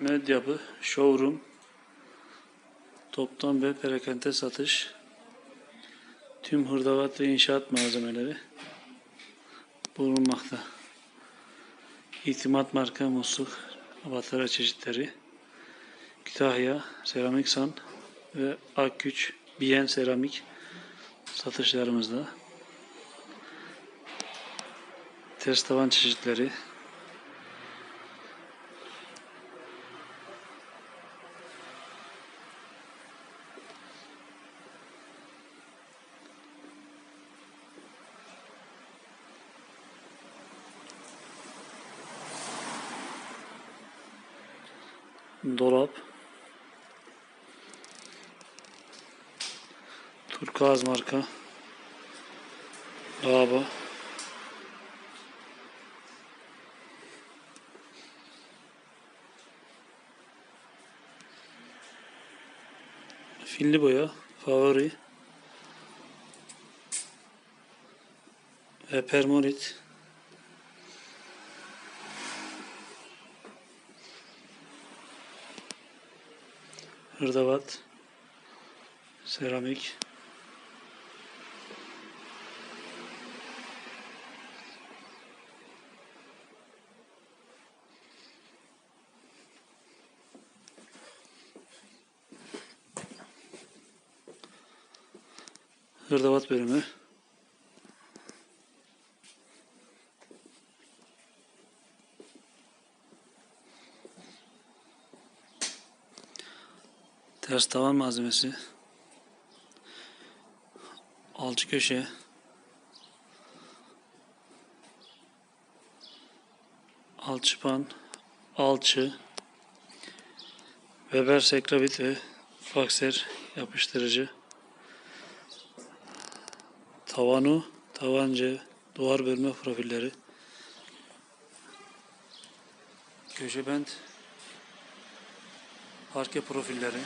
Medyapı, showroom, toptan ve perakende satış, tüm hırdavat ve inşaat malzemeleri bulunmakta. İtimat marka musluk, abatara çeşitleri, Kütahya, Seramik San ve Akgüç, Biyen Seramik satışlarımızda. Ters tavan çeşitleri, dolap, turkuaz marka, lavabo, filli boya, favori. Ve permolit. Hırdavat, seramik, hırdavat bölümü, ters tavan malzemesi, alçı köşe, alçıpan, alçı, Weber Sekravit ve Faxer yapıştırıcı, tavanu, tavanca, duvar bölme profilleri, köşe bent, parke profilleri,